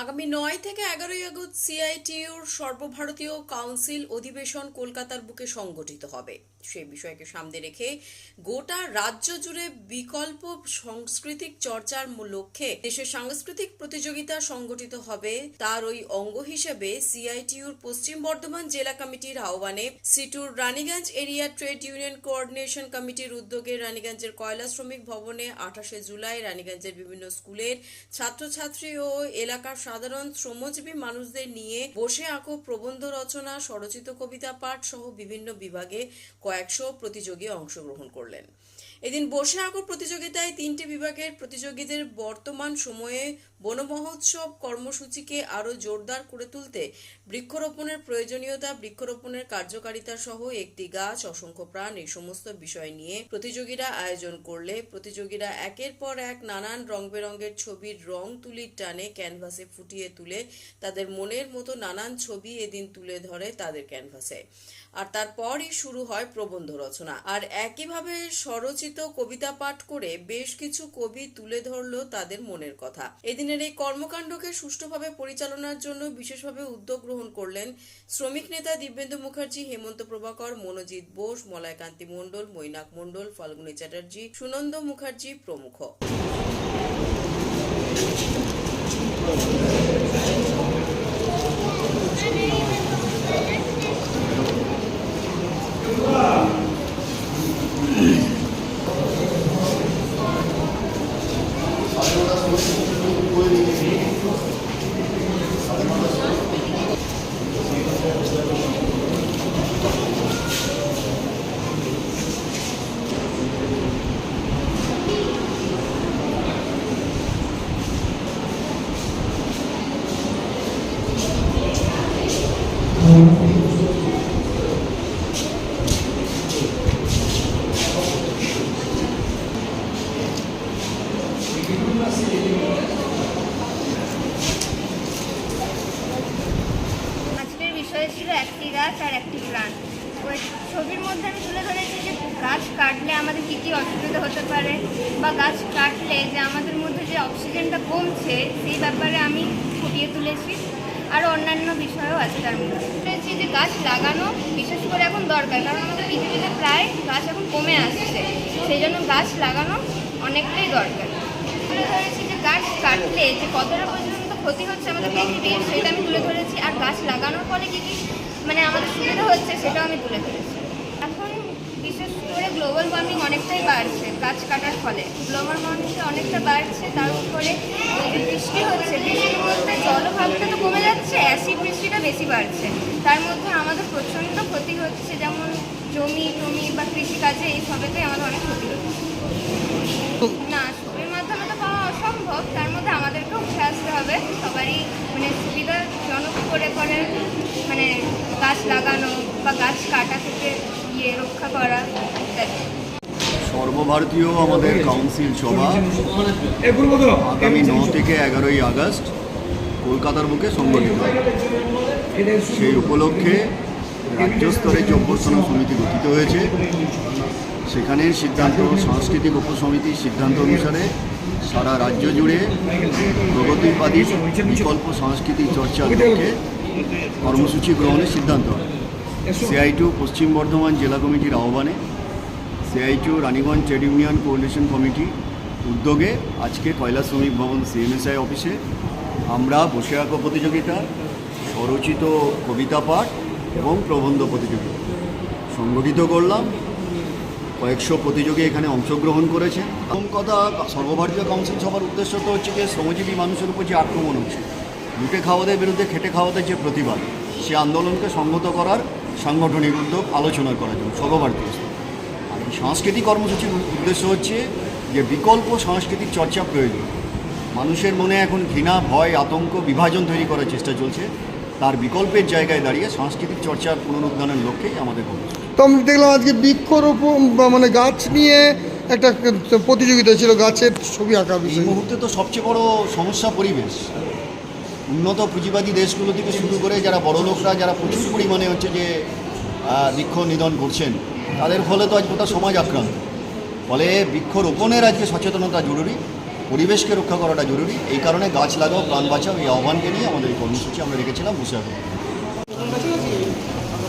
আগামী নয় থেকে এগারোই আগস্ট সিআইটিউর সর্বভারতীয় কাউন্সিল অধিবেশন কলকাতার বুকে সংগঠিত হবে। সেই বিষয়কে সামনে রেখে গোটা রাজ্য জুড়ে বিকল্প সাংস্কৃতিক চর্চার লক্ষ্যে দেশের সাংস্কৃতিক প্রতিযোগিতা সংগঠিত হবে। তার ওই অঙ্গ হিসেবে সিআইটিউর পশ্চিম বর্ধমান জেলা কমিটির আহ্বানে সিটুর Raniganj area trade union coordination কমিটির উদ্যোগে রানীগঞ্জের কয়লা শ্রমিক ভবনে আঠাশে জুলাই রানীগঞ্জের বিভিন্ন স্কুলের ছাত্রছাত্রী ও এলাকার সাধারণ শ্রমজীবী মানুষদের নিয়ে বসে আঁকো প্রবন্ধ রচনা, স্বরচিত কবিতা পাঠ সহ বিভিন্ন বিভাগে কয়েকশো প্রতিযোগী অংশগ্রহণ করলেন। এদিন বসে আঁকো প্রতিযোগিতায় তিনটি বিভাগের প্রতিযোগীদের বর্তমান সময়ে বনমহোৎসব কর্মসূচিকে আরও জোরদার করে তুলতে বৃক্ষরোপণের প্রয়োজনীয়তা, বৃক্ষরোপণের কার্যকারিতা সহ একটি গাছ, অসংখ্য প্রাণ এই সমস্ত বিষয় নিয়ে প্রতিযোগীরা আয়োজন করলে প্রতিযোগীরা একের পর এক নানান রং বেরঙের ছবির রং তুলির টানে ক্যানভাসে ফুটিয়ে তুলে তাদের মনের মতো নানান ছবি এদিন তুলে ধরে তাদের ক্যানভাসে। আর তারপরই শুরু হয় প্রবন্ধ রচনা। আর একইভাবে স্বরচিত কবিতা পাঠ করে বেশ কিছু কবি তুলে ধরলো তাদের মনের কথা। এদিনের এই কর্মকাণ্ডকে সুষ্ঠুভাবে পরিচালনার জন্য বিশেষভাবে উদ্যোগ গ্রহণ করলেন শ্রমিক নেতা দিব্যেন্দু মুখার্জি, হেমন্ত প্রভাকর, মনোজিৎ বোস মলয়কান্তি মণ্ডল, মৈনাক মণ্ডল, ফাল্গুনী চ্যাটার্জি, সুনন্দ মুখার্জি প্রমুখ। Thank you. গাছ আর একটি প্রাণ। ওই ছবির মধ্যে আমি তুলে ধরেছি যে গাছ কাটলে আমাদের কী কী অসুবিধা হতে পারে বা গাছ কাটলে যে আমাদের মধ্যে যে অক্সিজেনটা কমছে, সেই ব্যাপারে আমি ফুটিয়ে তুলেছি। আরও অন্যান্য বিষয়ও আছে তার মধ্যে। তুলেছি যে গাছ লাগানো বিশেষ করে এখন দরকার, কারণ আমাদের পৃথিবীতে প্রায় গাছ এখন কমে আসছে। সেই জন্য গাছ লাগানো অনেকটাই দরকার। তুলে ধরেছি যে গাছ কাটলে যে কতটা পর্যন্ত ক্ষতি হচ্ছে আমাদের পৃথিবীর, সেটা আমি তুলে ধরেছি। আর গাছ লাগানোর ফলে কী কী মানে আমাদের সুবিধা হচ্ছে সেটাও আমি তুলে ধরেছি। এখন বিশেষ করে গ্লোবাল ওয়ার্মিং অনেকটাই বাড়ছে গাছ কাটার ফলে। গ্লোবাল ওয়ার্মিংটা অনেকটা বাড়ছে, তার উপরে বৃষ্টি হচ্ছে। বৃষ্টির মধ্যে জলভাবটা তো কমে অ্যাসিড বৃষ্টিটা বেশি বাড়ছে। তার মধ্যে আমাদের প্রচণ্ড ক্ষতি হচ্ছে যেমন জমি টমি বা কৃষিকাজে এই সবেতেই আমাদের অনেক ক্ষতি হচ্ছে। না ছবির মাধ্যমে তো পাওয়া অসম্ভব তার মধ্যে আমাদেরকেও উঠে আসতে হবে। সবারই মানে সুবিধাজনক করে করে মানে গাছ লাগানো বা গাছ কাটা থেকে ইয়ে রক্ষা করা ইত্যাদি সর্বভারতীয় আমাদের কাউন্সিল সভা আগামী ন থেকে এগারোই আগস্ট কলকাতার সংগঠিত। হবে সেই উপলক্ষে রাজ্য স্তরে যে অভ্যর্থনা সমিতি গঠিত হয়েছে। সেখানের সিদ্ধান্ত সাংস্কৃতিক উপসমিতির সিদ্ধান্ত অনুসারে সারা রাজ্য জুড়ে প্রগতিবাদী বিকল্প সাংস্কৃতিক চর্চার লক্ষ্যে কর্মসূচি গ্রহণের সিদ্ধান্ত। হয় সিআইটু পশ্চিম বর্ধমান জেলা কমিটির আহ্বানে CITU Raniganj trade union coordination committee উদ্যোগে আজকে কয়লা শ্রমিক ভবন সিএমএসআই অফিসে আমরা বসে আঁকো প্রতিযোগিতা, স্বরচিত কবিতা পাঠ এবং প্রবন্ধ প্রতিযোগিতা। সংগঠিত করলাম, কয়েকশো প্রতিযোগী এখানে অংশগ্রহণ করেছে। প্রথম কথা, সর্বভারতীয় কাউন্সিল সভার উদ্দেশ্য তো হচ্ছে যে শ্রমজীবী মানুষের উপর যে আক্রমণ হচ্ছে, লুটে খাওয়াদের বিরুদ্ধে, খেটে খাওয়াদের যে প্রতিবাদ, সে আন্দোলনকে সংগত করার সাংগঠনিক উদ্যোগ আলোচনা করার জন্য সর্বভারতীয়। আর সাংস্কৃতিক কর্মসূচির উদ্দেশ্য হচ্ছে যে বিকল্প সাংস্কৃতিক চর্চা প্রয়োজন। মানুষের মনে এখন ঘৃণা ভয় আতঙ্ক বিভাজন তৈরি করার চেষ্টা চলছে। তার বিকল্পের জায়গায় দাঁড়িয়ে সাংস্কৃতিক চর্চার পুনরুদ্ধানের লক্ষ্যেই আমাদের তো আমি দেখলাম আজকে বৃক্ষরোপণ বা মানে গাছ নিয়ে একটা প্রতিযোগিতা ছিল গাছের ছবি আঁকা এই বিষয়। মুহূর্তে তো সবচেয়ে বড় সমস্যা পরিবেশ। উন্নত পুঁজিবাদী দেশগুলো থেকে শুরু করে যারা বড় লোকরা যারা প্রচুর পরিমাণে হচ্ছে যে বৃক্ষ নিধন করছেন তাদের ফলে তো আজ গোটা সমাজ আক্রান্ত। ফলে বৃক্ষরোপণের আজকে সচেতনতা জরুরি। পরিবেশকে রক্ষা করাটা জরুরি। এই কারণে গাছ লাগাও, প্রাণ বাঁচাও, এই আহ্বানকে নিয়ে আমাদের এই কর্মসূচি আমরা রেখেছিলাম মুসিয়াপুর